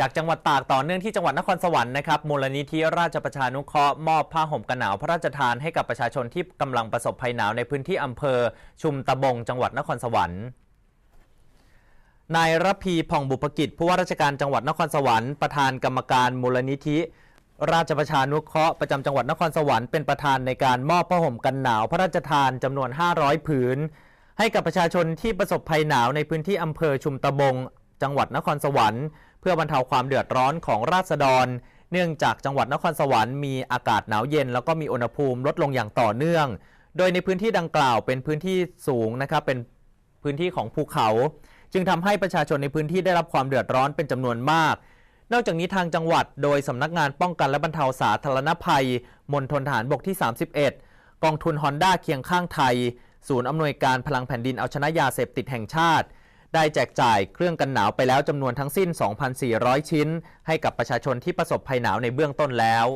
จากจังหวัดตากต่อเนื่องที่จังหวัดนครสวรรค์นะครับมูลนิธิราชประชานุเคราะห์มอบผ้าห่มกันหนาวพระราชทานให้กับประชาชนที่กำลังประสบภัยหนาวในพื้นที่อำเภอ ชุมตะบง จังหวัดนครสวรรค์นายรพีผ่องบุพกิจผู้ว่าราชการจังหวัดนครสวรรค์ประธานกรรมการมูลนิธิราชประชานุเคราะห์ประจำจังหวัดนครสวรรค์เป็นประธานในการมอบผ้าห่มกันหนาวพระราชทานจำนวน 500 ผืน ให้กับประชาชนที่ประสบภัยหนาวในพื้นที่อำเภอชุมตะบง จังหวัดนครสวรรค์ เพื่อบรรเทาความเดือดร้อนของราษฎร เนื่องจากจังหวัดนครสวรรค์มีอากาศหนาวเย็น แล้วก็มีอุณหภูมิลดลงอย่างต่อเนื่อง โดยในพื้นที่ดังกล่าวเป็นพื้นที่สูงนะครับเป็นพื้นที่ของภูเขา จึงทำให้ประชาชนในพื้นที่ได้รับความเดือดร้อนเป็นจำนวนมาก นอกจากนี้ทางจังหวัดโดยสำนักงานป้องกันและบรรเทาสาธารณภัยมณฑลทหารบกที่ 31 กองทุนฮอนด้าเคียงข้างไทย ศูนย์อำนวยการพลังแผ่นดินเอาชนะยาเสพติดแห่งชาติ ได้แจกจ่ายเครื่องกันหนาวไปแล้วจำนวนทั้งสิ้น 2,400 ชิ้น ให้กับประชาชนที่ประสบภัยหนาวในเบื้องต้นแล้ว